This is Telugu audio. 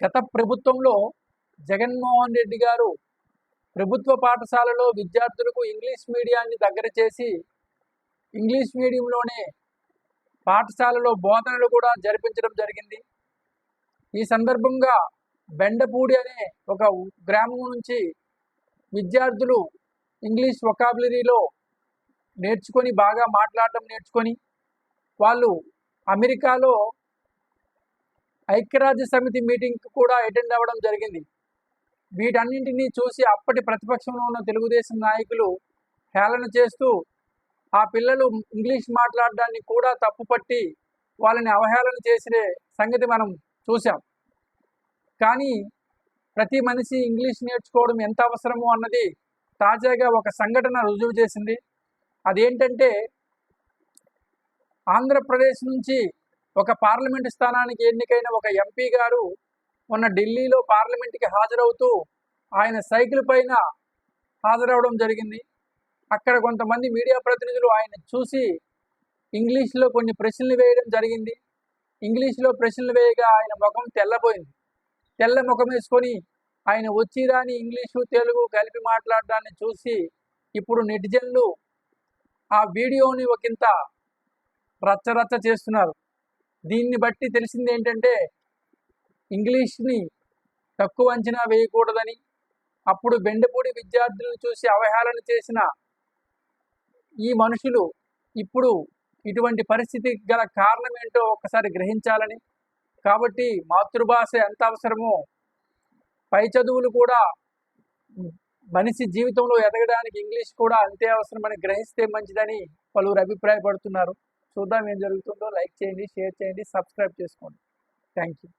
గత ప్రభుత్వంలో జగన్మోహన్ రెడ్డి గారు ప్రభుత్వ పాఠశాలలో విద్యార్థులకు ఇంగ్లీష్ మీడియాన్ని దగ్గర చేసి ఇంగ్లీష్ మీడియంలోనే పాఠశాలలో బోధనలు కూడా జరిపించడం జరిగింది. ఈ సందర్భంగా బెండపూడి అనే ఒక గ్రామం నుంచి విద్యార్థులు ఇంగ్లీష్ వొకాబులరీలో నేర్చుకొని బాగా మాట్లాడటం నేర్చుకొని వాళ్ళు అమెరికాలో ఐక్యరాజ్య సమితి మీటింగ్కి కూడా అటెండ్ అవ్వడం జరిగింది. వీటన్నింటినీ చూసి అప్పటి ప్రతిపక్షంలో ఉన్న తెలుగుదేశం నాయకులు హేళన చేస్తూ ఆ పిల్లలు ఇంగ్లీష్ మాట్లాడడాన్ని కూడా తప్పుపట్టి వాళ్ళని అవహేళన చేసే సంగతి మనం చూసాం కానీ ప్రతి మనిషి ఇంగ్లీష్ నేర్చుకోవడం ఎంత అవసరమో అన్నది తాజాగా ఒక సంఘటన రుజువు చేసింది. అదేంటంటే ఆంధ్రప్రదేశ్ నుంచి ఒక పార్లమెంట్ స్థానానికి ఎన్నికైన ఒక ఎంపీ గారు మొన్న ఢిల్లీలో పార్లమెంట్కి హాజరవుతూ ఆయన సైకిల్ పైన హాజరవడం జరిగింది. అక్కడ కొంతమంది మీడియా ప్రతినిధులు ఆయన చూసి ఇంగ్లీష్లో కొన్ని ప్రశ్నలు వేయడం జరిగింది. ఇంగ్లీష్లో ప్రశ్నలు వేయగా ఆయన ముఖం తెల్లబోయింది. తెల్ల ముఖం వేసుకొని ఆయన వచ్చి రాని ఇంగ్లీషు తెలుగు కలిపి మాట్లాడడాన్ని చూసి ఇప్పుడు నెటిజన్లు ఆ వీడియోని ఒకంత రచ్చరచ్చ చేస్తున్నారు. దీన్ని బట్టి తెలిసింది ఏంటంటే ఇంగ్లీష్ని తక్కువ అంచనా వేయకూడదని అప్పుడు బెండపూడి విద్యార్థులను చూసి అవహేళన చేసిన ఈ మనుషులు ఇప్పుడు ఇటువంటి పరిస్థితి గల కారణం ఏంటో ఒకసారి గ్రహించాలని. కాబట్టి మాతృభాష ఎంత అవసరమో పై చదువులు కూడా మనిషి జీవితంలో ఎదగడానికి ఇంగ్లీష్ కూడా అంతే అవసరమని గ్రహిస్తే మంచిదని పలువురు అభిప్రాయపడుతున్నారు. చూద్దాం ఏం జరుగుతుందో. లైక్ చేయండి షేర్ చేయండి సబ్స్క్రైబ్ చేసుకోండి. Thank you